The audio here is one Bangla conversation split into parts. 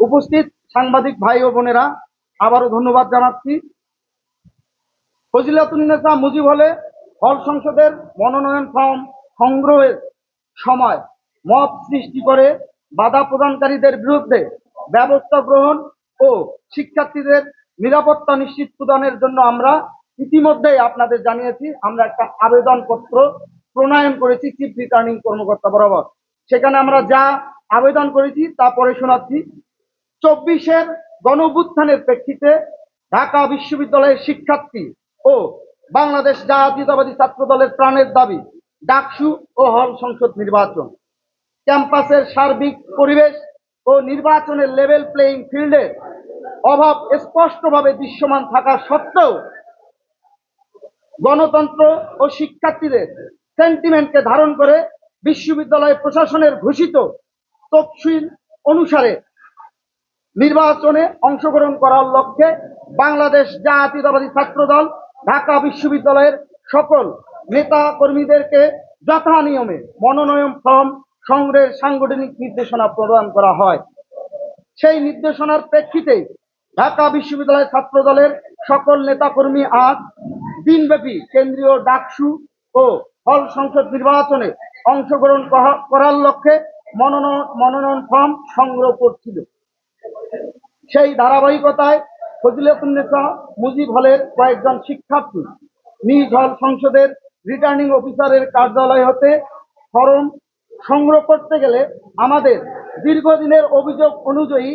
উপস্থিত সাংবাদিক ভাই ও বোনেরা, আবারও ধন্যবাদ জানাচ্ছি। ফজিলাতুন্নেসা মুজিব হলে হল সংসদের মনোনয়ন ফর্ম সংগ্রহের সময় মত সৃষ্টি করে বাধা প্রদানকারীদের বিরুদ্ধে ব্যবস্থা গ্রহণ ও শিক্ষার্থীদের নিরাপত্তা নিশ্চিত প্রদানের জন্য আমরা ইতিমধ্যেই আপনাদের জানিয়েছি, আমরা একটা আবেদনপত্র প্রণয়ন করেছি, চিফ রিটার্নিং কর্মকর্তা বরাবর। সেখানে আমরা যা আবেদন করেছি তা পরে শোনাচ্ছি। চব্বিশের গণভুত্থানের প্রেক্ষিতে ঢাকা বিশ্ববিদ্যালয়ের শিক্ষার্থী ও বাংলাদেশ জাতীয়তাবাদী ছাত্র দলের প্রাণের দাবি, ডাকসু ও হল সংসদ নির্বাচন। ক্যাম্পাসের সার্বিক পরিবেশ ও নির্বাচনের লেভেল প্লেইং ফিল্ডের অভাব স্পষ্টভাবে দৃশ্যমান থাকা সত্ত্বেও গণতন্ত্র ও শিক্ষার্থীদের সেন্টিমেন্টকে ধারণ করে বিশ্ববিদ্যালয় প্রশাসনের ঘোষিত তফসিল অনুসারে নির্বাচনে অংশগ্রহণ করার লক্ষ্যে বাংলাদেশ জাতীয়তাবাদী ছাত্রদল, ঢাকা বিশ্ববিদ্যালয়ের সকল নেতা কর্মীদেরকে যথা নিয়মে মনোনয়ন ফর্ম সংগ্রহের সাংগঠনিক নির্দেশনা প্রদান করা হয়। সেই নির্দেশনার প্রেক্ষিতে ঢাকা বিশ্ববিদ্যালয় ছাত্র দলের সকল নেতাকর্মী আজ দিনব্যাপী কেন্দ্রীয় ডাকসু ও হল সংসদ নির্বাচনে অংশগ্রহণ করা- করার লক্ষ্যে মনোনয়ন মনোনয়ন ফর্ম সংগ্রহ করছিল। সেই ধারাবাহিকতায় ফজিলাতুন্নেসা মুজিব হলের কয়েকজন শিক্ষার্থী নিজ হল সংসদের রিটার্নিং অফিসারের কার্যালয় হতে ফরম সংগ্রহ করতে গেলে আমাদের দীর্ঘদিনের অভিযোগ অনুযায়ী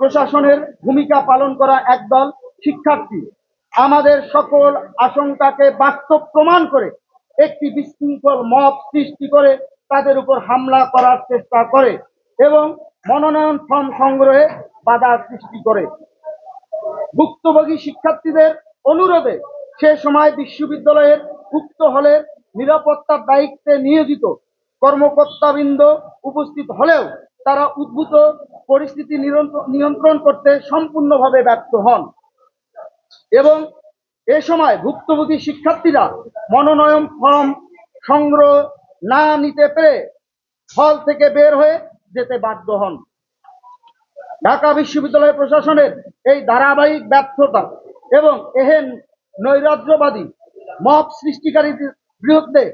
প্রশাসনের ভূমিকা পালন করা একদল শিক্ষার্থী। আমাদের সকল আশঙ্কাকে বাস্তব প্রমাণ করে একটি বিশৃঙ্খল মব সৃষ্টি করে তাদের উপর হামলা করার চেষ্টা করে এবং মনোনয়ন ফর্ম সংগ্রহে বাধা সৃষ্টি করে। ভুক্তভোগী শিক্ষার্থীদের অনুরোধে সে সময় বিশ্ববিদ্যালয়ের উক্ত হলের নিরাপত্তার দায়িত্বে নিয়োজিত কর্মকর্তাবৃন্দ উপস্থিত হলেও তারা উদ্ভূত পরিস্থিতি নিয়ন্ত্রণ করতে সম্পূর্ণভাবে ব্যর্থ হন। এবং এ সময় ভুক্তভোগী শিক্ষার্থীরা মনোনয়ন ফর্ম সংগ্রহ না নিতে পেরে হল থেকে বের হয়ে যেতে বাধ্য হন। ঢাকা বিশ্ববিদ্যালয় প্রশাসনের এই ধারাবাহিক ব্যর্থতা এবং এহেন নৈরাজ্যবাদী মব সৃষ্টিকারীদের বিরুদ্ধে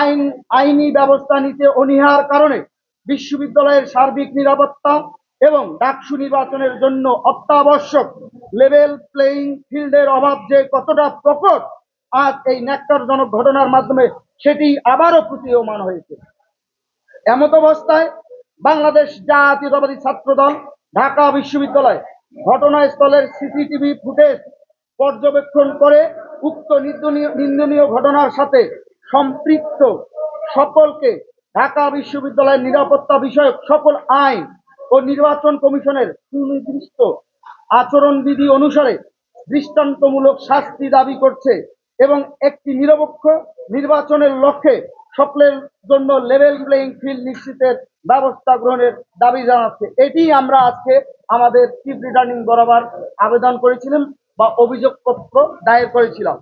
আইন, আইনি ব্যবস্থা নিতে অনীহার কারণে বিশ্ববিদ্যালয়ের সার্বিক নিরাপত্তা এবং ডাকসু নির্বাচনের জন্য অত্যাবশ্যক লেভেল প্লেইং ফিল্ডের অভাব যে কতটা প্রকট, আজ এই ন্যাক্কারজনক ঘটনার মাধ্যমে সেটি আবারও প্রতীয়মান হয়েছে। এমত অবস্থায় বাংলাদেশ জাতীয়তাবাদী ছাত্রদল ঢাকা বিশ্ববিদ্যালয় ঘটনাস্থলের সিসিটিভি ফুটেজ পর্যবেক্ষণ করে উক্ত নিন্দনীয় ঘটনার সাথে সম্পৃক্ত সকলকে ঢাকা বিশ্ববিদ্যালয়ের নিরাপত্তা বিষয়ক সকল আইন ও নির্বাচন কমিশনের সুনির্দিষ্ট আচরণবিধি অনুসারে দৃষ্টান্তমূলক শাস্তি দাবি করছে এবং একটি নিরপেক্ষ নির্বাচনের লক্ষ্যে সকলের জন্য লেভেল প্লেইং ফিল্ড নিশ্চিতের ব্যবস্থা গ্রহণের দাবি জানাচ্ছে। এটি আমরা আজকে আমাদের চিফ রিটার্নিং বরাবর আবেদন করেছিলাম বা অভিযোগপত্র দায়ের করেছিলাম।